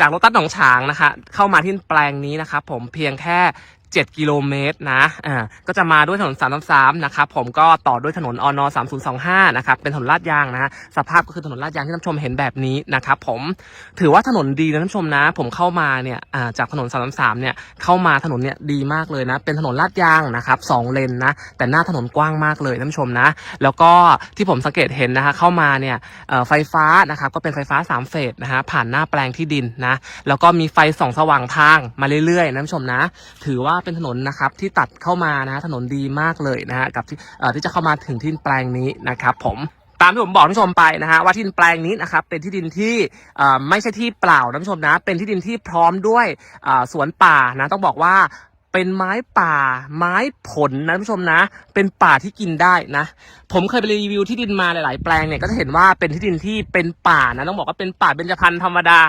จากรถตัดหนองฉางนะคะ เข้ามาที่แปลงนี้นะครับผมเพียงแค่ 7 กิโลเมตรนะอ่าก็จะมาด้วยถนน 333 นะครับผมก็ต่อด้วยถนนอน3025 นะครับเป็นถนนลาดยางนะฮะสภาพก็คือถนนลาดยางที่ท่านผู้ชมเห็นแบบนี้นะครับผมถือว่าถนนดีนะท่านผู้ชมนะ ผมเข้ามาเนี่ยอ่าจากถนน 333 เนี่ยเข้ามาถนนเนี่ยดีมากเลยนะ เป็นถนนลาดยางนะครับสองเลนนะแต่หน้าถนนกว้างมากเลยท่านผู้ชมนะ แล้วก็ที่ผมสังเกตเห็นนะคะเข้ามาเนี่ยไฟฟ้านะครับก็เป็นไฟฟ้า 3 เฟสนะฮะผ่านหน้าแปลงที่ดินนะแล้วก็มีไฟส่องสว่างทางมาเรื่อยๆนะท่านผู้ชมนะ ถือว่าเป็นถนนนะครับที่ตัดเข้ามานะถนนดีมากเลยนะฮะกับที่เอ่อที่จะเข้ามาถึงที่แปลงนี้นะครับผมตามที่ผมบอกท่านผู้ชมไปนะฮะว่าที่ดินแปลงนี้นะครับเป็นที่ดินที่ไม่ใช่ที่เปล่านะท่านผู้ชมนะ เป็นที่ดินที่พร้อมด้วยสวนป่านะต้องบอกว่าเป็นไม้ป่า ไม้ผลนะท่านผู้ชมนะ เป็นป่าที่กินได้นะ ผมเคยไปรีวิวที่ดินมาหลาย ๆ แปลงเนี่ยก็จะเห็นว่าเป็นที่ดินที่เป็นป่านะต้องบอกว่าเป็นป่าเบญจพรรณธรรมดา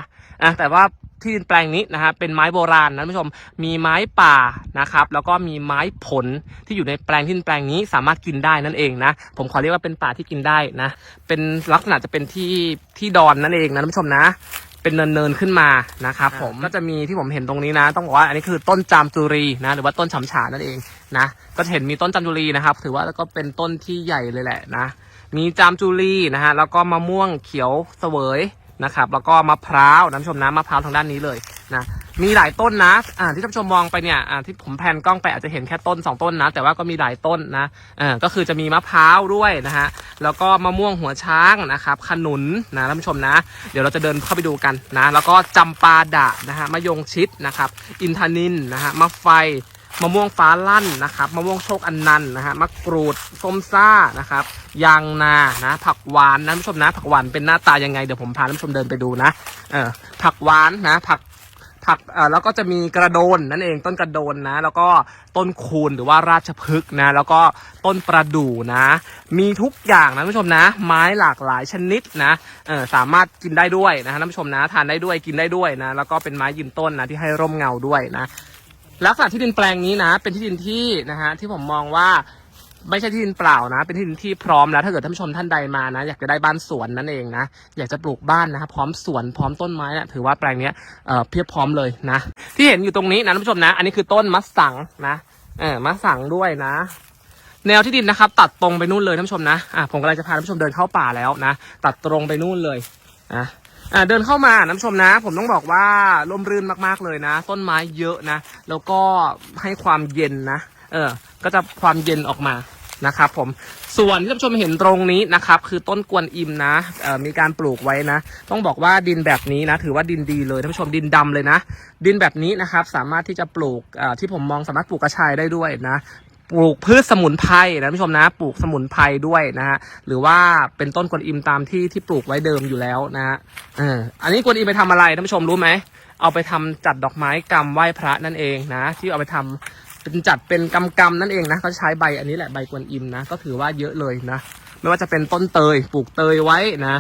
นะแต่ว่า ที่ดินแปลงนี้นะฮะเป็นไม้โบราณนะท่านผู้ชมมีไม้ป่านะครับแล้วก็มีไม้ผลที่อยู่ในแปลงที่ดินแปลงนี้สามารถกินได้นั่นเองนะผมขอเรียกว่าเป็นป่าที่กินได้นะเป็นลักษณะจะเป็นที่ที่ดอนนั่นเองนะท่านผู้ชมนะเป็นเนินๆขึ้นมานะครับผมก็จะมีที่ผมเห็นตรงนี้นะ ต้องบอกว่าอันนี้คือต้นจามจุรีนะหรือว่าต้นฉำฉานั่นเองนะก็จะเห็นมีต้นจามจุรีนะครับ ถือว่าก็เป็นต้นที่ใหญ่เลยแหละนะมีจามจุรีนะฮะแล้วก็มะม่วงเขียวเสวย นะครับแล้วก็มะพร้าวนะท่านผู้ชมนะมะพร้าวทางด้านนี้เลยนะมีหลายต้นนะอ่าที่ท่านชมมองไปเนี่ยอ่าที่ผมแพนกล้องไปอาจจะเห็นแค่ต้นสองต้นนะแต่ว่าก็มีหลายต้นนะอ่าก็คือจะมีมะพร้าวด้วยนะฮะแล้วก็มะม่วงหัวช้างนะครับขนุนนะท่านผู้ชมนะ เดี๋ยวเราจะเดินเข้าไปดูกันนะแล้วก็จำปาดะนะฮะมะยงชิดนะครับอินทนินนะฮะมะไฟ มะม่วงฟ้าลั่นนะครับมะม่วงโชคอันนันนะฮะมะกรูดส้มซ่านะครับยางนานะ ผักหวานนะท่านผู้ชมนะ ผักหวานเป็นหน้าตายังไงเดี๋ยวผมพาท่านผู้ชมเดินไปดูนะเออผักหวานนะผักผักเอ่อแล้วก็จะมีกระโดนนั่นเองต้นกระโดนนะ แล้วก็ต้นคูนหรือว่าราชพฤกษ์นะ แล้วก็ต้นประดู่นะ มีทุกอย่างนะท่านผู้ชมนะ ไม้หลากหลายชนิดนะเออสามารถกินได้ด้วยนะฮะท่านผู้ชมนะ ทานได้ด้วยกินได้ด้วยนะ แล้วก็เป็นไม้ยืนต้นนะที่ให้ร่มเงาด้วยนะ ลักษณะที่ดินแปลงนี้นะ เป็นที่ดินที่นะฮะที่ผมมองว่าไม่ใช่ที่ดินเปล่านะ เป็นที่ดินที่พร้อมแล้ว ถ้าเกิดท่านผู้ชมท่านใดมานะ อยากจะได้บ้านสวนนั่นเองนะ อยากจะปลูกบ้านนะครับพร้อมสวนพร้อมต้นไม้นะถือว่าแปลงนี้เอ่อเพียบพร้อมเลยนะ ที่เห็นอยู่ตรงนี้นะท่านผู้ชมนะ อันนี้คือต้นมะสังนะเออมะสังด้วยนะแนวที่ดินนะครับ ตัดตรงไปนู่นเลยท่านผู้ชมนะอะผมกำลังจะพาท่านผู้ชมเดินเข้าป่าแล้วนะ ตัดตรงไปนู่นเลยนะ อ่าเดินเข้ามาน้ำชมนะ ผมต้องบอกว่าร่มรื่นมากๆเลยนะ ต้นไม้เยอะนะ แล้วก็ให้ความเย็นนะ เออ ก็จะความเย็นออกมานะครับผมส่วนที่ท่านผู้ชมเห็นตรงนี้นะครับ คือต้นกวนอิมนะออมีการปลูกไว้นะ ต้องบอกว่าดินแบบนี้นะ ถือว่าดินดีเลยท่านผู้ชมดินดำเลยนะ ดินแบบนี้นะครับ สามารถที่จะปลูกออที่ผมมองสามารถปลูกกระชายได้ด้วยนะ ปลูกพืชสมุนไพรนะท่านผู้ชมนะ ปลูกสมุนไพรด้วยนะฮะหรือว่าเป็นต้นกวนอิมตามที่ที่ปลูกไว้เดิมอยู่แล้วนะฮะเอออันนี้กวนอิมไปทำอะไรท่านผู้ชมรู้ไหมเอาไปทำจัดดอกไม้กำไหว้พระนั่นเองนะ ที่เอาไปทำเป็นจัดเป็นกำกำนั่นเองนะเขาใช้ใบอันนี้แหละใบกวนอิมนะก็ถือว่าเยอะเลยนะ ไม่ว่าจะเป็นต้นเตยปลูกเตยไว้นะ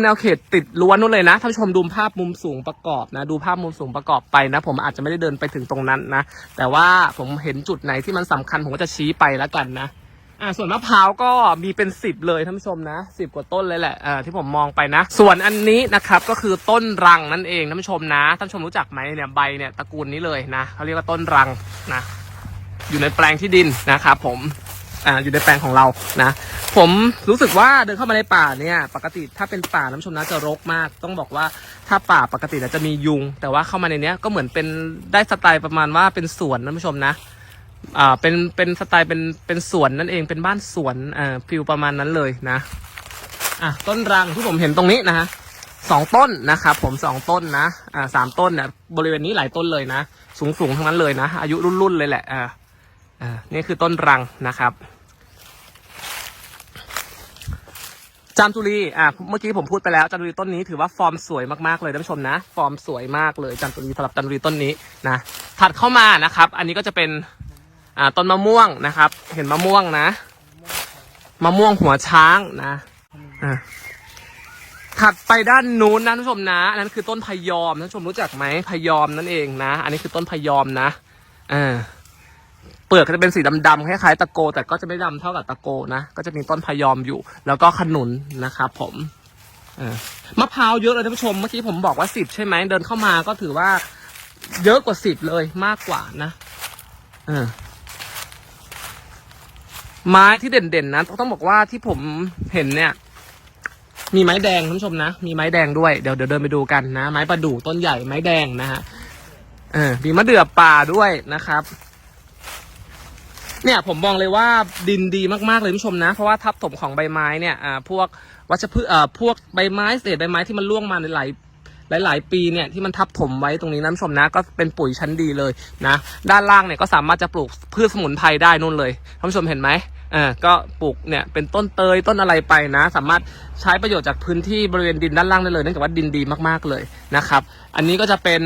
แนวเขตติดล้วนนู่นเลยนะท่านผู้ชมดูภาพมุมสูงประกอบนะดูภาพมุมสูงประกอบไปนะ ผมอาจจะไม่ได้เดินไปถึงตรงนั้นนะ แต่ว่าผมเห็นจุดไหนที่มันสำคัญผมก็จะชี้ไปแล้วกันนะอ่าส่วนมะพร้าวก็มีเป็นสิบเลยท่านผู้ชมนะสิบกว่าต้นเลยแหละอ่าที่ผมมองไปนะ ส่วนอันนี้นะครับก็คือต้นรังนั่นเองท่านผู้ชมนะท่านผู้ชมรู้จักไหมเนี่ยใบเนี่ยตระกูลนี้เลยนะเขาเรียกว่าต้นรังนะ อยู่ในแปลงที่ดินนะครับผม อ่าอยู่ในแปลงของเรานะ ผมรู้สึกว่าเดินเข้ามาในป่าเนี่ย ปกติถ้าเป็นป่าน้ำชมนะจะรกมาก ต้องบอกว่าถ้าป่าปกติจะมียุง แต่ว่าเข้ามาในเนี้ยก็เหมือนเป็นได้สไตล์ประมาณว่าเป็นสวนนะผู้ชมนะอ่าเป็นเป็นสไตล์เป็นเป็นสวนนั่นเองเป็นบ้านสวนอ่าฟิลประมาณนั้นเลยนะอะต้นรังที่ผมเห็นตรงนี้นะฮะสองต้นนะครับผมสองต้นนะอ่าสามต้นเนี่ยบริเวณนี้หลายต้นเลยนะ สูงสูงทั้งนั้นเลยนะ อายุรุ่นๆเลยแหละอ่าอ่านี่คือต้นรังนะครับ จามจุรีอ่าเมื่อกี้ผมพูดไปแล้วจามจุรีต้นนี้ถือว่าฟอร์มสวยมากๆเลยท่านผู้ชมนะ ฟอร์มสวยมากเลยจามจุรีสำหรับจามจุรีต้นนี้นะถัดเข้ามานะครับ อันนี้ก็จะเป็นอ่าต้นมะม่วงนะครับ เห็นมะม่วงนะมะม่วงหัวช้างนะอ่าถัดไปด้านนู้นนะท่านผู้ชมนะอันนั้นคือต้นพยอมท่านผู้ชมรู้จักไหมพยอมนั่นเองนะ อันนี้คือต้นพยอมนะอ่า ปลือกก็จะเป็นสีดำๆคล้ายๆตะโก แต่ก็จะไม่ดำเท่ากับตะโกนะก็จะมีต้นพยอมอยู่ แล้วก็ขนุนนะครับผมมะพร้าวเยอะเลยท่านผู้ชมเมื่อกี้ผมบอกว่าสิบใช่ไหมเดินเข้ามาก็ถือว่าเยอะกว่าสิบเลยมากกว่านะเออไม้ที่เด่นๆนะต้องบอกว่าที่ผมเห็นเนี่ย มีไม้แดงท่านผู้ชมนะมีไม้แดงด้วยเดี๋ยวเดี๋ยวเดินไปดูกันนะ ไม้ประดู่ต้นใหญ่ไม้แดงนะฮะเออมีมะเดื่อป่าด้วยนะครับ เนี่ยผมมองเลยว่าดินดีมากๆเลยท่านผู้ชมนะ เพราะว่าทับถมของใบไม้เนี่ยอ่าพวกวัชพืชเอ่อพวกใบไม้เศษใบไม้ที่มันร่วงมาในหลายหลาย ๆ ปีเนี่ยที่มันทับถมไว้ตรงนี้นะท่านผู้ชมนะก็เป็นปุ๋ยชั้นดีเลยนะด้านล่างเนี่ยก็สามารถจะปลูกพืชสมุนไพรได้นู่นเลยท่านผู้ชมเห็นไหมอ่าก็ปลูกเนี่ยเป็นต้นเตยต้นอะไรไปนะ สามารถใช้ประโยชน์จากพื้นที่บริเวณดินด้านล่างได้เลยเนื่องจากว่าดินดีมากๆเลยนะครับ อันนี้ก็จะเป็น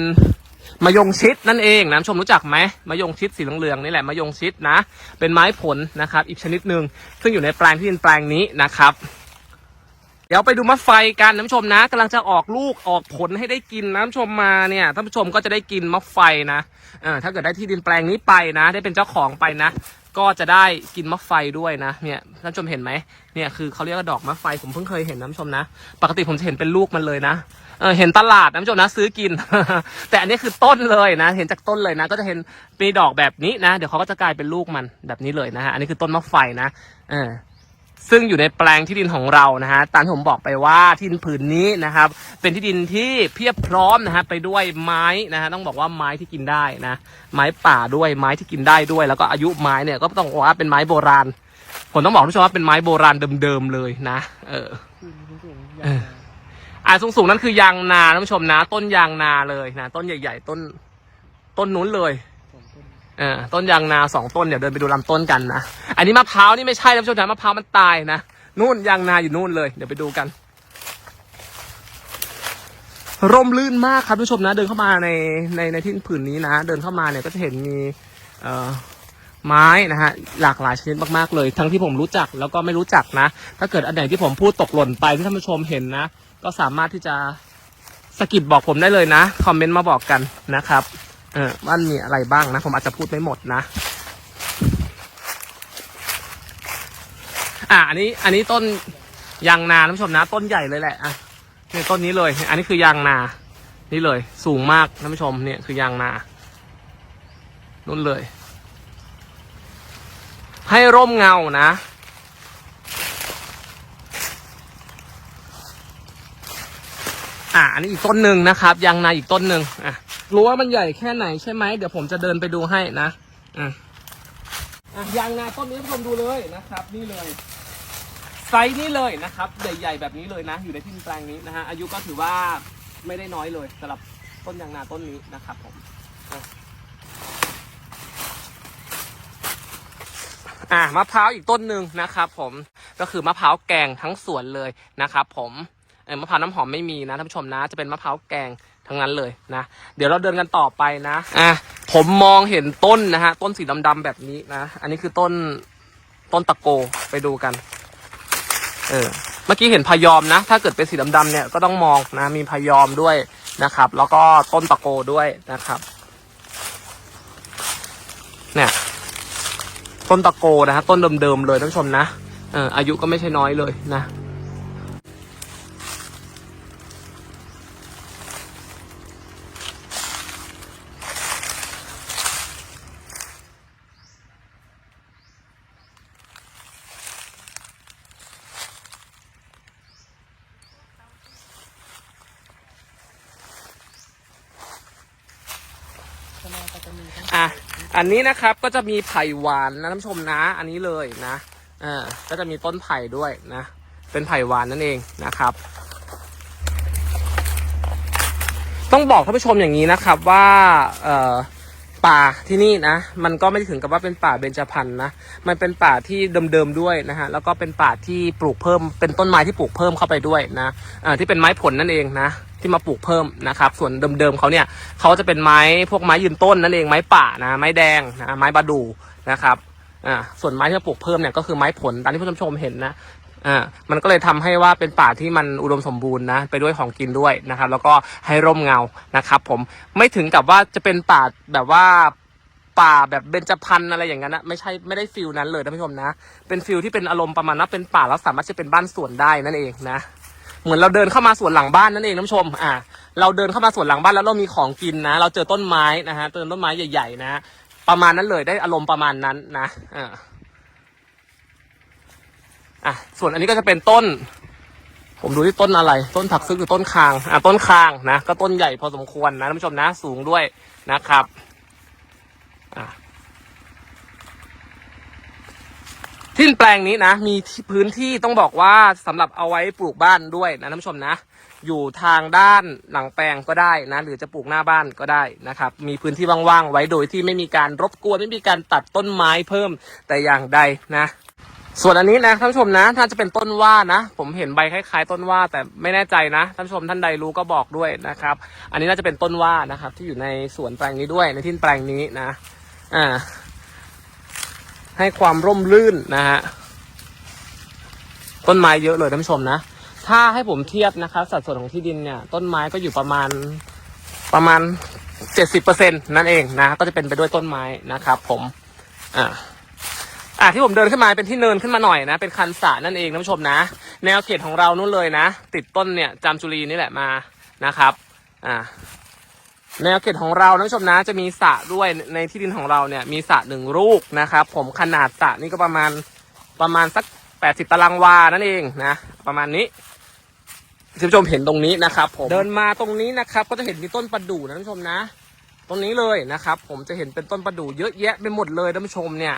มะยงชิดนั่นเองนะชมรู้จักไหมมะยงชิดสีเหลืองๆนี่แหละมะยงชิดนะ เป็นไม้ผลนะครับ อีกชนิดหนึ่งซึ่งอยู่ในแปลงที่ดินแปลงนี้นะครับ เดี๋ยวไปดูมะไฟกันท่านผู้ชมนะกำลังจะออกลูกออกผลให้ได้กินนะท่านผู้ชมมาเนี่ยท่านผู้ชมก็จะได้กินมะไฟนะเออถ้าเกิดได้ที่ดินแปลงนี้ไปนะ ได้เป็นเจ้าของไปนะ ก็จะได้กินมะไฟด้วยนะเนี่ยท่านผู้ชมเห็นไหมเนี่ยคือเขาเรียกว่าดอกมะไฟผมเพิ่งเคยเห็นน้ำชมนะ ปกติผมจะเห็นเป็นลูกมันเลยนะเออเห็นตลาดน้ำชมนะซื้อกิน แต่อันนี้คือต้นเลยนะ เห็นจากต้นเลยนะ ก็จะเห็นมีดอกแบบนี้นะ เดี๋ยวเขาก็จะกลายเป็นลูกมันแบบนี้เลยนะฮะอันนี้คือต้นมะไฟนะเออ ซึ่งอยู่ในแปลงที่ดินของเรานะฮะตามที่ผมบอกไปว่าที่ดินผืนนี้นะครับ เป็นที่ดินที่เพียบพร้อมนะฮะไปด้วยไม้นะฮะต้องบอกว่าไม้ที่กินได้นะไม้ป่าด้วยไม้ที่กินได้ด้วย แล้วก็อายุไม้เนี่ยก็ต้องบอกว่าเป็นไม้โบราณผมต้องบอกท่านผู้ชมว่าเป็นไม้โบราณเดิมๆเลยนะ เอออ่าสูงๆนั่นคือยางนาท่านผู้ชมนะ ต้นยางนาเลยนะต้นใหญ่ ๆ ต้นต้นนู้นเลย ออต้นยางนาสองต้นเดี๋ยวเดินไปดูลำต้นกันนะ อันนี้มะพร้าวนี่ไม่ใช่นะผู้ชมนะมะพร้าวมันตายนะนู่นยางนาอยู่นู่นเลย เดี๋ยวไปดูกัน ร่มรื่นมากครับผู้ชมนะ เดินเข้ามาในในในที่ผืนนี้นะ เดินเข้ามาเนี่ยก็จะเห็นมี เอ่อไม้นะฮะหลากหลายชนิดมากๆเลย ทั้งที่ผมรู้จักแล้วก็ไม่รู้จักนะ ถ้าเกิดอันไหนที่ผมพูดตกหล่นไปที่ท่านผู้ชมเห็นนะ ก็สามารถที่จะสกิดบอกผมได้เลยนะ คอมเมนต์มาบอกกันนะครับ เออว่ามีอะไรบ้างนะ ผมอาจจะพูดไม่หมดนะ อะอันนี้ อันนี้ต้นยางนาท่านผู้ชมนะ ต้นใหญ่เลยแหละอะเนี่ยต้นนี้เลย อันนี้คือยางนา นี่เลย สูงมากท่านผู้ชมเนี่ยคือยางนานู่นเลย ให้ร่มเงานะอะอันนี้อีกต้นหนึ่งนะครับยางนาอีกต้นหนึ่งอะ รู้ว่ามันใหญ่แค่ไหนใช่ไหมเดี๋ยวผมจะเดินไปดูให้นะอะอะยางนาต้นนี้ท่านผู้ชมดูเลยนะครับ นี่เลยไซส์นี้เลยนะครับใหญ่ๆแบบนี้เลยนะ อยู่ในที่ดินแปลงนี้นะฮะอายุก็ถือว่าไม่ได้น้อยเลยสำหรับต้นยางนาต้นนี้นะครับผมอะมะพร้าวอีกต้นหนึ่งนะครับผมก็คือมะพร้าวแกงทั้งสวนเลยนะครับผมเออมะพร้าวน้ำหอมไม่มีนะท่านผู้ชมนะ จะเป็นมะพร้าวแกง ทั้งนั้นเลยนะ เดี๋ยวเราเดินกันต่อไปนะอะผมมองเห็นต้นนะฮะ ต้นสีดำๆแบบนี้นะ อันนี้คือต้นต้นตะโกไปดูกัน เออ เมื่อกี้เห็นพยอมนะ ถ้าเกิดเป็นสีดำๆเนี่ยก็ต้องมองนะ มีพยอมด้วยนะครับ แล้วก็ต้นตะโกด้วยนะครับ เนี่ย ต้นตะโกนะฮะ ต้นเดิมๆเลยท่านผู้ชมนะ เอออายุก็ไม่ใช่น้อยเลยนะ อะอันนี้นะครับก็จะมีไผ่หวานนะท่านผู้ชมนะ อันนี้เลยนะอ่าก็จะมีต้นไผ่ด้วยนะ เป็นไผ่หวานนั่นเองนะครับ ต้องบอกท่านผู้ชมอย่างนี้นะครับว่าเอ่อป่าที่นี่นะ มันก็ไม่ได้ถึงกับว่าเป็นป่าเบญจพรรณนะ มันเป็นป่าที่เดิมๆด้วยนะฮะ แล้วก็เป็นป่าที่ปลูกเพิ่ม เป็นต้นไม้ที่ปลูกเพิ่มเข้าไปด้วยนะอ่าที่เป็นไม้ผลนั่นเองนะ ที่มาปลูกเพิ่มนะครับ ส่วนเดิมๆเขาเนี่ยเขาจะเป็นไม้พวกไม้ยืนต้นนั่นเองไม้ป่านะไม้แดงนะไม้บาดูนะครับอ่าส่วนไม้ที่มาปลูกเพิ่มเนี่ยก็คือไม้ผลตามที่ผู้ชมเห็นนะอ่ามันก็เลยทำให้ว่าเป็นป่าที่มันอุดมสมบูรณ์นะไปด้วยของกินด้วยนะครับ แล้วก็ให้ร่มเงานะครับ ผมไม่ถึงกับว่าจะเป็นป่าแบบว่าป่าแบบเบญจพรรณอะไรอย่างนั้นนะไม่ใช่ไม่ได้ฟิลนั้นเลยท่านผู้ชมนะ เป็นฟิลที่เป็นอารมณ์ประมาณว่าเป็นป่าแล้วสามารถจะเป็นบ้านสวนได้นั่นเองนะ เหมือนเราเดินเข้ามาสวนหลังบ้านนั่นเองนผู้ชม อ่า เราเดินเข้ามาสวนหลังบ้านแล้วเรามีของกินนะ เราเจอต้นไม้นะฮะเจอต้นไม้ใหญ่ๆนะ ประมาณนั้นเลยได้อารมณ์ประมาณนั้นนะอ่าอะส่วนอันนี้ก็จะเป็นต้น ผมดูที่ต้นอะไร ต้นผักซึกหรือต้นคาง อะต้นคางนะ ก็ต้นใหญ่พอสมควรนะท่านผู้ชมนะ สูงด้วยนะครับ อะ ที่แปลงนี้นะ มีพื้นที่ต้องบอกว่าสำหรับเอาไว้ปลูกบ้านด้วยนะท่านผู้ชมนะ อยู่ทางด้านหลังแปลงก็ได้นะ หรือจะปลูกหน้าบ้านก็ได้นะครับ มีพื้นที่ว่างๆไว้โดยที่ไม่มีการรบกวนไม่มีการตัดต้นไม้เพิ่มแต่อย่างใดนะ ส่วนอันนี้นะท่านผู้ชมนะถ้าจะเป็นต้นว่านะ ผมเห็นใบคล้ายๆ ต้นว่าแต่ไม่แน่ใจนะท่านผู้ชมท่านใดรู้ก็บอกด้วยนะครับ อันนี้น่าจะเป็นต้นว่านะครับ ที่อยู่ในสวนแปลงนี้ด้วยในที่แปลงนี้นะ อ่า ให้ความร่มรื่นนะฮะต้นไม้เยอะเลยท่านผู้ชมนะ ถ้าให้ผมเทียบนะครับ สัดส่วนของที่ดินเนี่ย ต้นไม้ก็อยู่ประมาณประมาณเจ็ดสิบเปอร์เซ็นตนั่นเองนะ ก็จะเป็นไปด้วยต้นไม้นะครับผม อ่าอะที่ผมเดินขึ้นมาเป็นที่เนินขึ้นมาหน่อยนะ เป็นคันสระนั่นเองท่านผู้ชมนะ แนวเขตของเรานู่นเลยนะ ติดต้นเนี่ยจามจุรีนี่แหละมานะครับ อ่า แนวเขตของเราท่านผู้ชมนะจะมีสระด้วยในที่ดินของเราเนี่ยมีสระหนึ่งลูกนะครับ ผมขนาดสระนี่ก็ประมาณประมาณสักแปดสิบตารางวานั่นเองนะ ประมาณนี้ท่านผู้ชมเห็นตรงนี้นะครับผมเดินมาตรงนี้นะครับ ก็จะเห็นมีต้นประดู่นะท่านผู้ชมนะ ตรงนี้เลยนะครับ ผมจะเห็นเป็นต้นประดู่เยอะแยะไปหมดเลยท่านผู้ชมเนี่ย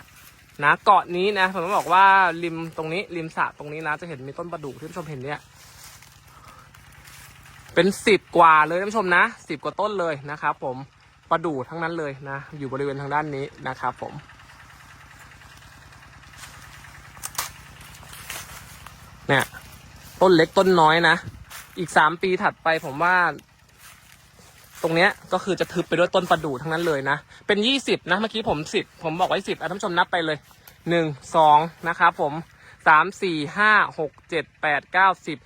นะเกาะนี้นะผมต้องบอกว่าริมตรงนี้ริมสระตรงนี้นะจะเห็นมีต้นประดู่ที่ท่านผู้ชมเห็นเนี่ย เป็นสิบกว่าเลยท่านผู้ชมนะสิบกว่าต้นเลยนะครับ ผมประดู่ทั้งนั้นเลยนะ อยู่บริเวณทางด้านนี้นะครับผมเนี่ยต้นเล็กต้นน้อยนะ อีกสามปีถัดไปผมว่า ตรงเนี้ยก็คือจะทึบไปด้วยต้นประดู่ทั้งนั้นเลยนะ เป็นยี่สิบนะ เมื่อกี้ผมสิบผมบอกไว้สิบท่านผู้ชมนับไปเลยหนึ่งสองนะครับผมสามสี่ห้าหกเจ็ดแปดเก้าสิบ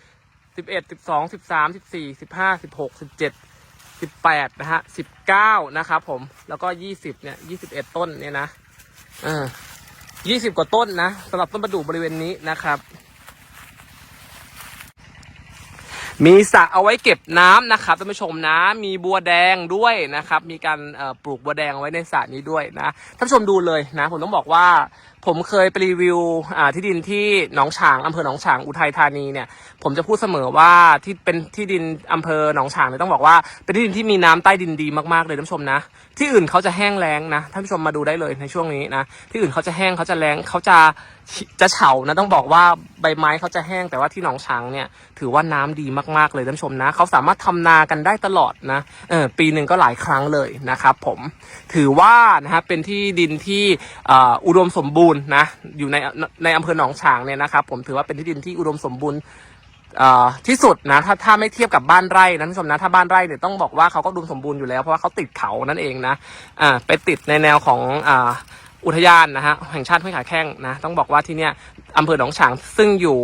สิบเอ็ดสิบสองสิบสามสิบสี่สิบห้าสิบหกสิบเจ็ดสิบแปดนะฮะสิบเก้านะครับผมแล้วก็ยี่สิบเนี่ยยี่สิบเอ็ดต้นเนี่ยนะเออยี่สิบกว่าต้นนะสำหรับต้นประดู่บริเวณนี้นะครับ มีสระเอาไว้เก็บน้ำนะครับท่านผู้ชมนะ มีบัวแดงด้วยนะครับ มีการปลูกบัวแดงเอาไว้ในสระนี้ด้วยนะท่านผู้ชมดูเลยนะ ผมต้องบอกว่า ผมเคยไปรีวิวที่ดินที่หนองฉางอำเภอหนองฉางอุทัยธานีเนี่ยผมจะพูดเสมอว่าที่เป็นที่ดินอำเภอหนองฉางเนี่ยต้องบอกว่า เป็นที่ดินที่มีน้ำใต้ดินดีมากๆเลยท่านผู้ชมนะ ที่อื่นเขาจะแห้งแล้งนะท่านผู้ชมมาดูได้เลยในช่วงนี้นะที่อื่นเขาจะแห้งเขาจะแล้งเขาจะจะเฉานะต้องบอกว่าใบไม้เขาจะแห้งแต่ว่าที่หนองฉางเนี่ยถือว่าน้ำดีมากๆเลยท่านผู้ชมนะเขาสามารถทำนากันได้ตลอดนะเออปีหนึ่งก็หลายครั้งเลยนะครับผม ถือว่านะฮะเป็นที่ดินที่อุดมสมบูรณ์นะอยู่ในในอำเภอหนองฉางเนี่ยนะครับ ผมถือว่าเป็นที่ดินที่อุดมสมบูรณ์ที่สุดนะถ้าถ้าไม่เทียบกับบ้านไร่นะท่านผู้ชมนะถ้าบ้านไร่เนี่ยต้องบอกว่าเขาก็อุดมสมบูรณ์อยู่แล้วเพราะว่าเขาติดเขานั่นเองนะอ่าไปติดในแนวของอ่าอุทยานนะฮะแห่งชาติห้วยขาแข้งนะต้องบอกว่าที่เนี่ยอำเภอหนองฉางซึ่งอยู่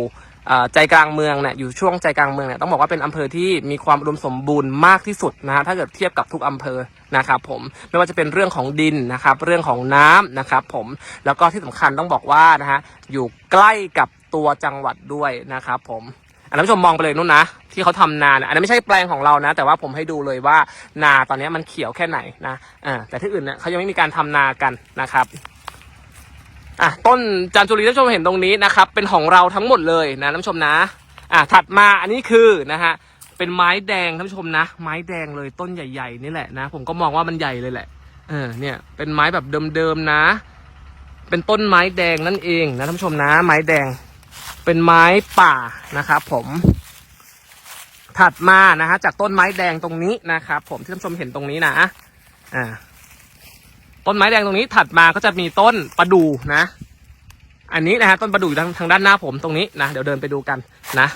ใจกลางเมืองเนี่ยอยู่ช่วงใจกลางเมืองเนี่ยต้องบอกว่าเป็นอำเภอที่มีความอุดมสมบูรณ์มากที่สุดนะฮะถ้าเกิดเทียบกับทุกอำเภอนะครับผมไม่ว่าจะเป็นเรื่องของดินนะครับ เรื่องของน้ำนะครับผมแล้วก็ที่สำคัญต้องบอกว่านะฮะอยู่ใกล้กับตัวจังหวัดด้วยนะครับผมอันนั้นผู้ชมมองไปเลยนู่นนะที่เขาทำนาเนี่ยอันนั้นไม่ใช่แปลงของเรานะ แต่ว่าผมให้ดูเลยว่านาตอนนี้มันเขียวแค่ไหนนะอ่าแต่ที่อื่นเนี่ยเขายังไม่มีการทำนากันนะครับ อะต้นจามจุรีท่านผู้ชมเห็นตรงนี้นะครับ เป็นของเราทั้งหมดเลยนะท่านผู้ชมนะ อะถัดมาอันนี้คือนะฮะเป็นไม้แดงท่านผู้ชมนะ ไม้แดงเลยต้นใหญ่ๆนี่แหละนะ ผมก็มองว่ามันใหญ่เลยแหละเออเนี่ยเป็นไม้แบบเดิมๆนะ เป็นต้นไม้แดงนั่นเองนะท่านผู้ชมนะ ไม้แดง เป็นไม้ป่านะครับผม ถัดมานะฮะจากต้นไม้แดงตรงนี้นะครับผมที่ท่านผู้ชมเห็นตรงนี้นะอ่า ต้นไม้แดงตรงนี้ถัดมาก็จะมีต้นประดู่นะ อันนี้นะฮะต้นประดู่อยู่ทางทางด้านหน้าผมตรงนี้นะเดี๋ยวเดินไปดูกันนะ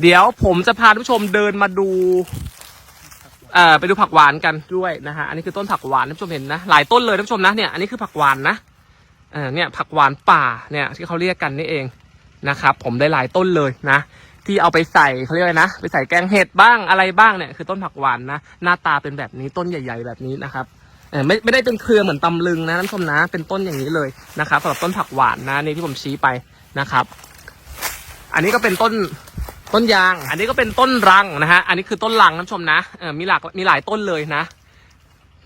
เดี๋ยวผมจะพาท่านผู้ชมเดินมาดูเอ่อไปดูผักหวานกันด้วยนะฮะอันนี้คือต้นผักหวานท่านผู้ชมเห็นนะหลายต้นเลยท่านผู้ชมนะเนี่ยอันนี้คือผักหวานนะเออเนี่ยผักหวานป่าเนี่ยที่เขาเรียกกันนี่เองนะครับผมได้หลายต้นเลยนะ ที่เอาไปใส่เขาเรียกอะไรนะ ไปใส่แกงเห็ดบ้างอะไรบ้างเนี่ยคือต้นผักหวานนะ หน้าตาเป็นแบบนี้ต้นใหญ่ ๆ แบบนี้นะครับ เออไม่ไม่ได้เป็นเครือเหมือนตำลึงนะท่านผู้ชมนะ เป็นต้นอย่างนี้เลยนะครับสำหรับต้นผักหวานนะนี่ที่ผมชี้ไปนะครับ อันนี้ก็เป็นต้นต้นยาง อันนี้ก็เป็นต้นรังนะฮะ อันนี้คือต้นรังท่านผู้ชมนะเออมีหลากมีหลายต้นเลยนะ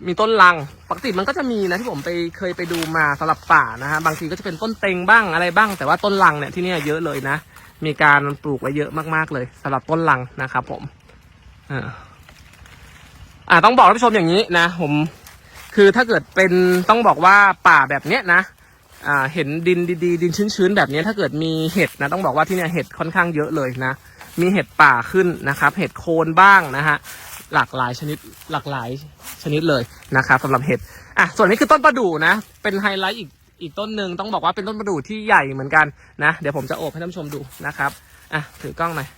มีต้นรัง ปกติมันก็จะมีนะที่ผมไปเคยไปดูมาสำหรับป่านะฮะ บางทีก็จะเป็นต้นเต็งบ้างอะไรบ้าง แต่ว่าต้นรังเนี่ยที่นี่เยอะเลยนะ มีการปลูกไว้เยอะมากๆเลยสำหรับต้นรังนะครับผมอออ่าต้องบอกท่านผู้ชมอย่างนี้นะ ผม คือถ้าเกิดเป็นต้องบอกว่าป่าแบบเนี้ยนะอ่าเห็นดินดีๆดินชื้นๆแบบเนี้ยถ้าเกิดมีเห็ดนะต้องบอกว่าที่เนี่ยเห็ดค่อนข้างเยอะเลยนะ มีเห็ดป่าขึ้นนะครับ เห็ดโคนบ้างนะฮะหลากหลายชนิดหลากหลายชนิดเลยนะครับสำหรับเห็ดอะส่วนนี้คือต้นประดู่นะ เป็นไฮไลท์อีกอีกต้นหนึ่งต้องบอกว่าเป็นต้นประดู่ที่ใหญ่เหมือนกันนะ เดี๋ยวผมจะโอบให้ท่านผู้ชมดูนะครับอะถือกล้องหน่อย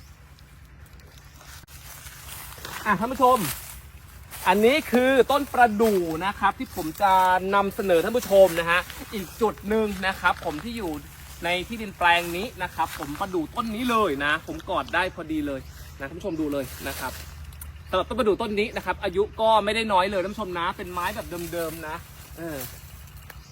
อะท่านผู้ชม อันนี้คือต้นประดู่นะครับที่ผมจะนำเสนอท่านผู้ชมนะฮะอีกจุดหนึ่งนะครับ ผมที่อยู่ในที่ดินแปลงนี้นะครับ ผมประดู่ต้นนี้เลยนะ ผมกอดได้พอดีเลยนะท่านผู้ชมดูเลยนะครับสำหรับต้นประดู่ต้นนี้นะครับ อายุก็ไม่ได้น้อยเลยท่านผู้ชมนะ เป็นไม้แบบเดิมๆนะเออ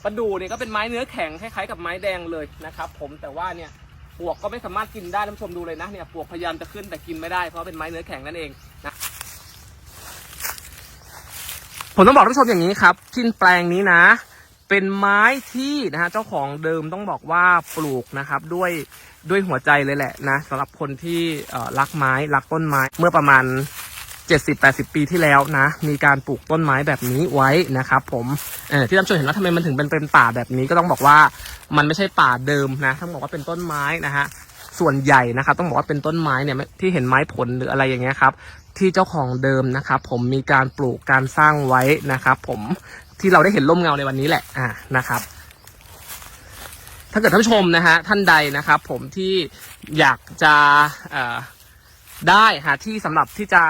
ประดู่เนี่ยก็เป็นไม้เนื้อแข็งคล้ายๆกับไม้แดงเลยนะครับ ผมแต่ว่าเนี่ยปลวกก็ไม่สามารถกินได้ท่านผู้ชมดูเลยนะเนี่ยปลวกพยายามจะขึ้นแต่กินไม่ได้เพราะเป็นไม้เนื้อแข็งนั่นเองนะ ผมต้องบอกท่านผู้ชมอย่างนี้ครับที่แปลงนี้นะ เป็นไม้ที่นะฮะเจ้าของเดิมต้องบอกว่าปลูกนะครับด้วยด้วยหัวใจเลยแหละนะสำหรับคนที่รักไม้รักต้นไม้เมื่อประมาณ 70-80 ปีที่แล้วนะ มีการปลูกต้นไม้แบบนี้ไว้นะครับ ผมที่ท่านผู้ชมเห็นว่าทำไมมันถึงเป็นเป็นป่าแบบนี้ก็ต้องบอกว่ามันไม่ใช่ป่าเดิมนะต้องบอกว่าเป็นต้นไม้นะฮะส่วนใหญ่นะครับต้องบอกว่าเป็นต้นไม้เนี่ยที่เห็นไม้ผลหรืออะไรอย่างเงี้ยครับ ที่เจ้าของเดิมนะครับ ผมมีการปลูกการสร้างไว้นะครับ ผมที่เราได้เห็นร่มเงาในวันนี้แหละอ่านะครับ ถ้าเกิดท่านผู้ชมนะฮะท่านใดนะครับ ผมที่อยากจะได้หาที่สำหรับที่จะ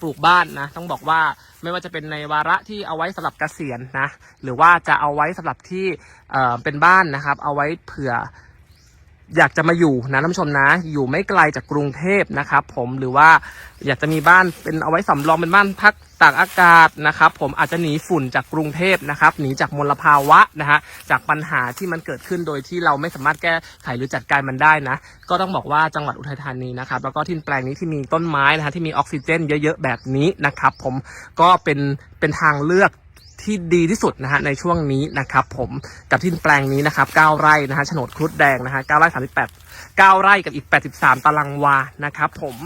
ปลูกบ้านนะต้องบอกว่าไม่ว่าจะเป็นในวาระที่เอาไว้สำหรับเกษียณนะหรือว่าจะเอาไว้สำหรับที่เป็นบ้านนะครับ เอาไว้เผื่อ อยากจะมาอยู่นะท่านผู้ชมนะ อยู่ไม่ไกลจากกรุงเทพนะครับ ผมหรือว่าอยากจะมีบ้านเป็นเอาไว้สำรองเป็นบ้านพักตากอากาศนะครับ ผมอาจจะหนีฝุ่นจากกรุงเทพนะครับหนีจากมลภาวะนะฮะจากปัญหาที่มันเกิดขึ้นโดยที่เราไม่สามารถแก้ไขหรือจัดการมันได้นะ ก็ต้องบอกว่าจังหวัดอุทัยธานีนะครับแล้วก็ที่แปลงนี้ที่มีต้นไม้นะฮะที่มีออกซิเจน เยอะๆแบบนี้นะครับ ผมก็เป็นเป็นทางเลือก ที่ดีที่สุดนะฮะในช่วงนี้นะครับผมกับที่แปลงนี้นะครับ9ไร่นะฮะโฉนดครุฑแดงนะฮะ9ไร่38 9ไร่กับอีก 83 ตารางวานะครับผม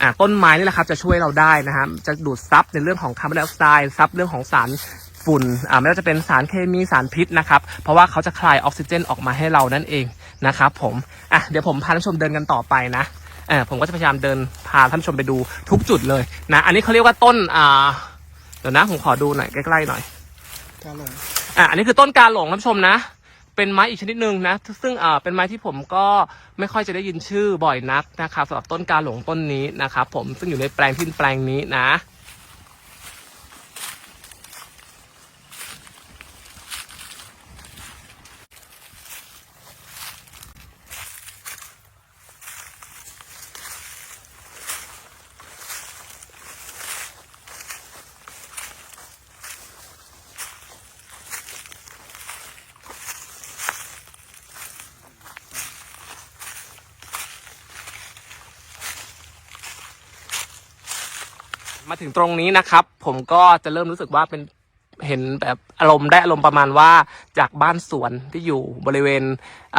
อ่าต้นไม้นี่แหละครับจะช่วยเราได้นะฮะจะดูดซับในเรื่องของคาร์บอนไดออกไซด์ซับเรื่องของสารฝุ่นอ่าไม่ว่าจะเป็นสารเคมีสารพิษนะครับ เพราะว่าเขาจะคลายออกซิเจนออกมาให้เรานั่นเองนะครับผมอะเดี๋ยวผมพาท่านผู้ชมเดินกันต่อไปนะออผมก็จะพยายามเดินพาท่านผู้ชมไปดูทุกจุดเลยนะ อันนี้เขาเรียกว่าต้นอ่า เดี๋ยวนะผมขอดูหน่อยใกล้ๆหน่อย กาหลงอะอันนี้คือต้นกาหลงท่านผู้ชมนะ เป็นไม้อีกชนิดหนึ่งนะ ซึ่งอ่าเป็นไม้ที่ผมก็ไม่ค่อยจะได้ยินชื่อบ่อยนักนะครับสำหรับต้นกาหลงต้นนี้นะครับผมซึ่งอยู่ในแปลงที่แปลงนี้นะ ถึงตรงนี้นะครับ ผมก็จะเริ่มรู้สึกว่าเป็นเห็นแบบอารมณ์ได้อารมณ์ประมาณว่าจากบ้านสวนที่อยู่บริเวณเ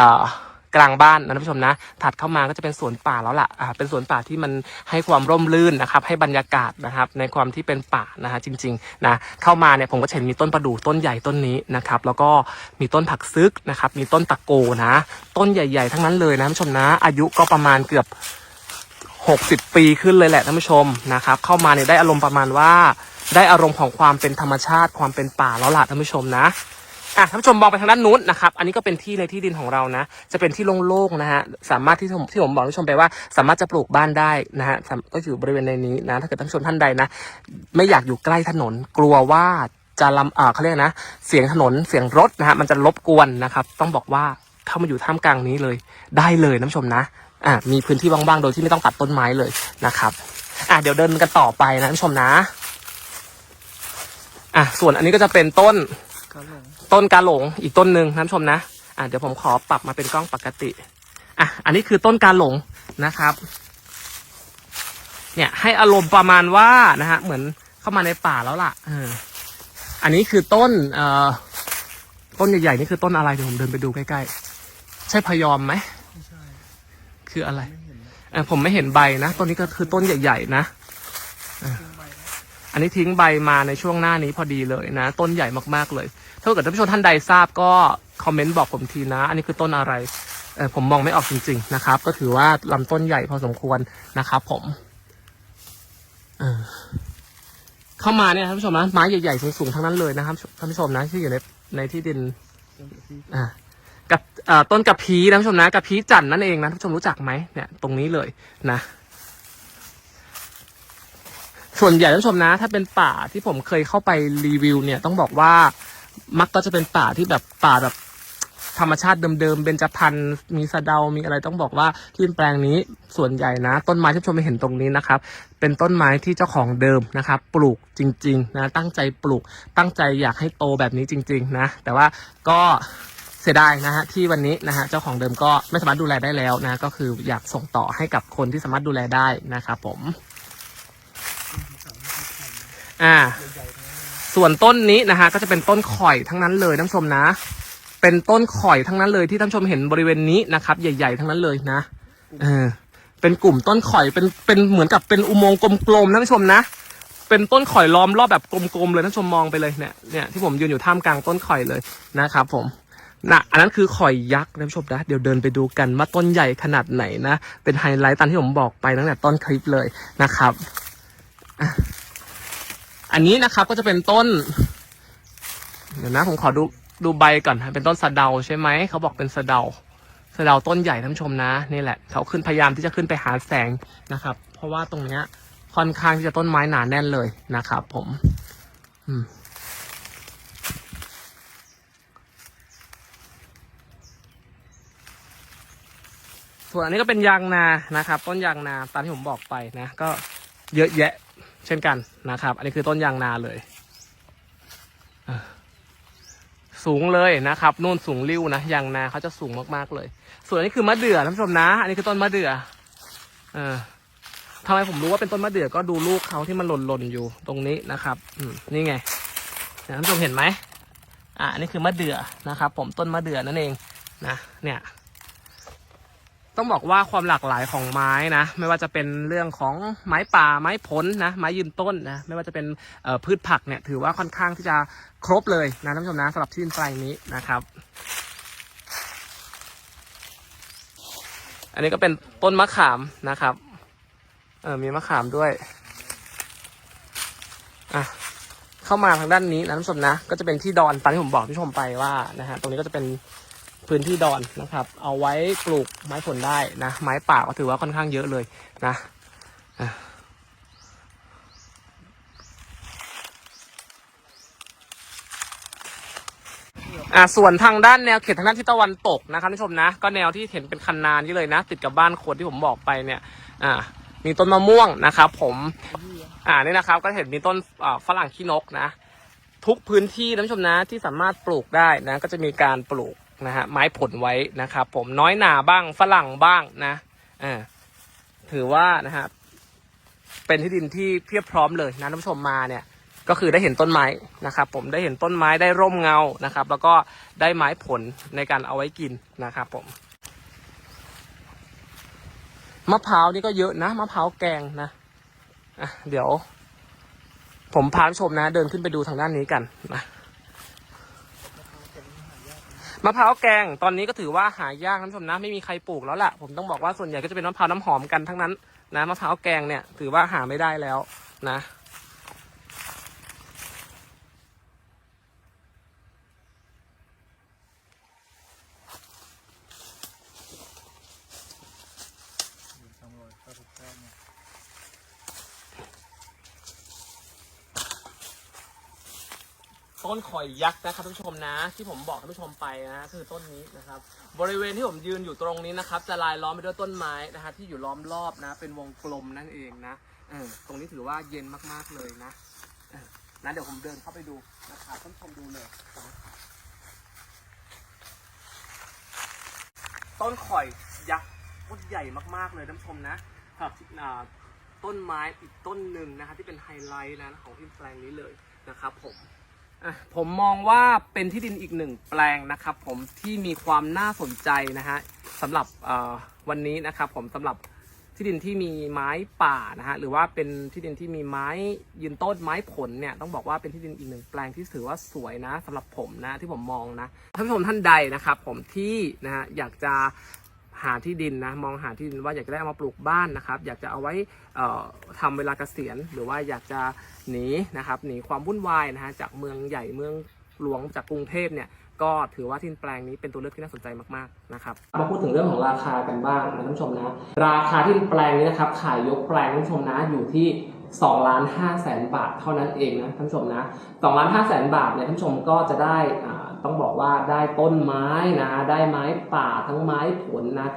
กลางบ้านนะท่านผู้ชมนะ ถัดเข้ามาก็จะเป็นสวนป่าแล้วล่ะอ่าเป็นสวนป่าที่มันให้ความร่มรื่นนะครับ ให้บรรยากาศนะครับ ในความที่เป็นป่านะฮะจริงๆนะ เข้ามาเนี่ยผมก็เห็นมีต้นประดู่ต้นใหญ่ต้นนี้นะครับ แล้วก็มีต้นผักซึกนะครับ มีต้นตะโกนะ ต้นใหญ่ ๆ ทั้งนั้นเลยนะท่านผู้ชมนะ อายุก็ประมาณเกือบ 60 ปีขึ้นเลยแหละท่านผู้ชมนะครับ เข้ามาเนี่ยได้อารมณ์ประมาณว่า ได้อารมณ์ของความเป็นธรรมชาติความเป็นป่าแล้วล่ะท่านผู้ชมนะอะท่านผู้ชมมองไปทางด้านนู้นนะครับ อันนี้ก็เป็นที่ในที่ดินของเรานะ จะเป็นที่โล่งๆนะฮะ สามารถที่ผมที่ผมบอกท่านผู้ชมไปว่า สามารถจะปลูกบ้านได้นะฮะ ก็อยู่บริเวณในนี้นะ ถ้าเกิดท่านผู้ชมท่านใดนะ ไม่อยากอยู่ใกล้ถนน กลัวว่าจะลำอ่าเขาเรียกนะ เสียงถนน เสียงรถนะฮะ มันจะรบกวนนะครับ ต้องบอกว่าเข้ามาอยู่ท่ามกลางนี้เลย ได้เลยท่านผู้ชมนะ อ่ามีพื้นที่ว่างๆ โดยที่ไม่ต้องตัดต้นไม้เลยนะครับ อ่าเดี๋ยวเดินกันต่อไปนะท่านผู้ชมนะ อะส่วนอันนี้ก็จะเป็นต้นก็หลงต้นกาหลงอีกต้นหนึ่งท่านผู้ชมนะ อะเดี๋ยวผมขอปรับมาเป็นกล้องปกติ อะอันนี้คือต้นกาหลงนะครับ เนี่ยให้อารมณ์ประมาณว่านะฮะเหมือนเข้ามาในป่าแล้วล่ะเอออันนี้คือต้นเอ่อต้นใหญ่ๆนี่คือต้นอะไรเดี๋ยวผมเดินไปดูใกล้ๆ ใช่พยอมไหมไม่ใช่ คืออะไรไม่เห็นนะเออผมไม่เห็นใบนะต้นนี้ก็คือต้นใหญ่ๆนะทิ้งใบนะอันนี้ทิ้งใบมาในช่วงหน้านี้พอดีเลยนะ ต้นใหญ่มากๆเลย ถ้าเกิดท่านผู้ชมท่านใดทราบก็คอมเมนต์บอกผมทีนะ อันนี้คือต้นอะไรเออผมมองไม่ออกจริง ๆ นะครับ ก็ถือว่าลำต้นใหญ่พอสมควรนะครับผมเออเข้ามาเนี่ยท่านผู้ชมนะไม้ใหญ่ๆสูงๆทั้งนั้นเลยนะครับท่านผู้ชมนะที่อยู่ในในที่ดินต้นกระพี้อ่า กับต้นกระพีนะท่านผู้ชมนะกระพีจันนั่นเองนะท่านผู้ชมรู้จักไหมเนี่ยตรงนี้เลยนะ ส่วนใหญ่ท่านผู้ชมนะ ถ้าเป็นป่าที่ผมเคยเข้าไปรีวิว เนี่ยต้องบอกว่ามักก็จะเป็นป่าที่แบบป่าแบบธรรมชาติเดิมๆเบญจพรรณมีสะเดา มีอะไรต้องบอกว่าที่แปลงนี้ส่วนใหญ่นะ ต้นไม้ที่ท่านผู้ชมเห็นตรงนี้นะครับ เป็นต้นไม้ที่เจ้าของเดิมนะครับ ปลูกจริง ๆ นะ ตั้งใจปลูกตั้งใจอยากให้โตแบบนี้จริง ๆ นะ แต่ว่าก็ สียดายนะฮะที่วันนี้นะฮะเจ้าของเดิมก็ไม่สามารถดูแลได้แล้วนะ ก็คืออยากส่งต่อให้กับคนที่สามารถดูแลได้นะครับผม อ่า ส่วนต้นนี้นะฮะก็จะเป็นต้นข่อยทั้งนั้นเลยท่านชมนะ เป็นต้นข่อยทั้งนั้นเลยที่ท่านชมเห็นบริเวณนี้นะครับ ใหญ่ ๆ ทั้งนั้นเลยนะเออเป็นกลุ่มต้นข่อยเป็นเป็นเหมือนกับเป็นอุโมงค์กลมๆท่านชมนะเป็นต้นข่อยล้อมรอบแบบกลมๆเลยท่านชมมองไปเลยเนี่ยเนี่ยที่ผมยืนอยู่ท่ามกลางต้นข่อยเลยนะครับผม นะอันนั้นคือข่อยยักษ์ท่านผู้ชมนะเดี๋ยวเดินไปดูกันว่าต้นใหญ่ขนาดไหนนะ เป็นไฮไลท์ตามที่ผมบอกไปตั้งแต่ต้นคลิปเลยนะครับ อันนี้นะครับก็จะเป็นต้น เดี๋ยวนะผมขอดูดูใบก่อนเป็นต้นสะเดาใช่ไหมเขาบอกเป็นสะเดาสะเดาต้นใหญ่ท่านผู้ชมนะนี่แหละเขาขึ้นพยายามที่จะขึ้นไปหาแสงนะครับ เพราะว่าตรงเนี้ยค่อนข้างที่จะต้นไม้หนาแน่นเลยนะครับ ผม อืม ส่วนอันนี้ก็เป็นยางนานะครับ ต้นยางนาตามที่ผมบอกไปนะ ก็เยอะแยะเช่นกันนะครับ อันนี้คือต้นยางนาเลยสูงเลยนะครับนู่นสูงริ้วนะยางนาเขาจะสูงมากๆเลย ส่วนนี้คือมะเดื่อท่านผู้ชมนะ อันนี้คือต้นมะเดื่อเออทำไมผมรู้ว่าเป็นต้นมะเดื่อก็ดูลูกเขาที่มันหล่นๆอยู่ตรงนี้นะครับ อืมนี่ไงท่านผู้ชมเห็นไหมอ่าอันนี้คือมะเดื่อนะครับ ผมต้นมะเดื่อนั่นเองนะเนี่ย ต้องบอกว่าความหลากหลายของไม้นะ ไม่ว่าจะเป็นเรื่องของไม้ป่าไม้ผลนะ ไม้ยืนต้นนะไม่ว่าจะเป็นพืชผักเนี่ยถือว่าค่อนข้างที่จะครบเลยนะท่านผู้ชมนะสำหรับที่ดินแปลงนี้นะครับ อันนี้ก็เป็นต้นมะขามนะครับเออมีมะขามด้วยอะเข้ามาทางด้านนี้นะท่านผู้ชมนะ ก็จะเป็นที่ดอนตามที่ผมบอกท่านผู้ชมไปว่านะฮะตรงนี้ก็จะเป็น พื้นที่ดอนนะครับ เอาไว้ปลูกไม้ผลได้นะ ไม้ป่าก็ถือว่าค่อนข้างเยอะเลยนะอ่าส่วนทางด้านแนวเขตทางด้านทิศตะวันตกนะครับท่านผู้ชมนะ ก็แนวที่เห็นเป็นคันนานี้เลยนะ ติดกับบ้านคนที่ผมบอกไปเนี่ย อ่า มีต้นมะม่วงนะครับ ผม อ่านี่นะครับ ก็เห็นมีต้นอ่าฝรั่งขี้นกนะ ทุกพื้นที่ท่านผู้ชมนะที่สามารถปลูกได้นะ ก็จะมีการปลูก นะฮะไม้ผลไว้นะครับ ผมน้อยหนาบ้างฝรั่งบ้างนะอ่าถือว่านะฮะเป็นที่ดินที่เพียบพร้อมเลยนะท่านผู้ชมมาเนี่ยก็คือได้เห็นต้นไม้นะครับ ผมได้เห็นต้นไม้ได้ร่มเงานะครับ แล้วก็ได้ไม้ผลในการเอาไว้กินนะครับผมมะพร้าวนี่ก็เยอะนะมะพร้าวแกงนะอะเดี๋ยว ผมพาผู้ชมนะ เดินขึ้นไปดูทางด้านนี้กันนะ มะพร้าวแกงตอนนี้ก็ถือว่าหายากท่านผู้ชมนะไม่มีใครปลูกแล้วแหละผมต้องบอกว่าส่วนใหญ่ก็จะเป็นมะพร้าวน้ำหอมกันทั้งนั้นนะมะพร้าวแกงเนี่ยถือว่าหาไม่ได้แล้วนะ สองร้อยเก้าสิบเก้าเนี่ย ต้นข่อยยักษ์นะครับท่านผู้ชมนะ ที่ผมบอกท่านผู้ชมไปนะคือต้นนี้นะครับ บริเวณที่ผมยืนอยู่ตรงนี้นะครับ จะลายล้อมไปด้วยต้นไม้นะฮะที่อยู่ล้อมรอบนะ เป็นวงกลมนั่นเองนะเออตรงนี้ถือว่าเย็นมากๆเลยนะเออนะเดี๋ยวผมเดินเข้าไปดูนะครับท่านผู้ชมดูเลยนะต้นข่อยยักษ์ต้นใหญ่มากๆเลยท่านผู้ชมนะสำหรับต้นไม้อีกต้นหนึ่งนะคะที่เป็นไฮไลท์นะของที่แปลงนี้เลยนะครับผม อะผมมองว่าเป็นที่ดินอีกหนึ่งแปลงนะครับ ผมที่มีความน่าสนใจนะฮะสำหรับวันนี้นะครับผมสำหรับที่ดินที่มีไม้ป่านะฮะหรือว่าเป็นที่ดินที่มีไม้ยืนต้นไม้ผลเนี่ยต้องบอกว่าเป็นที่ดินอีกหนึ่งแปลงที่ถือว่าสวยนะสำหรับผมนะที่ผมมองนะท่านผู้ชมท่านใดนะครับ ผมที่นะฮะอยากจะ หาที่ดินนะมองหาที่ดินว่าอยากจะได้เอามาปลูกบ้านนะครับ อยากจะเอาไว้เอ่อทำเวลาเกษียณ หรือว่าอยากจะหนีนะครับหนีความวุ่นวายนะฮะจากเมืองใหญ่เมืองหลวงจากกรุงเทพเนี่ยก็ถือว่าที่แปลงนี้เป็นตัวเลือกที่น่าสนใจมากๆนะครับมาพูดถึงเรื่องของราคากันบ้างนะท่านผู้ชมนะราคาที่แปลงนี้นะครับขายยกแปลงท่านผู้ชมนะอยู่ที่2ล้าน5แสนบาทเท่านั้นเองนะท่านผู้ชมนะ2ล้าน5แสนบาทเนี่ยท่านผู้ชมก็จะได้อ่า ต้องบอกว่าได้ต้นไม้นะได้ไม้ป่าทั้งไม้ผลนะ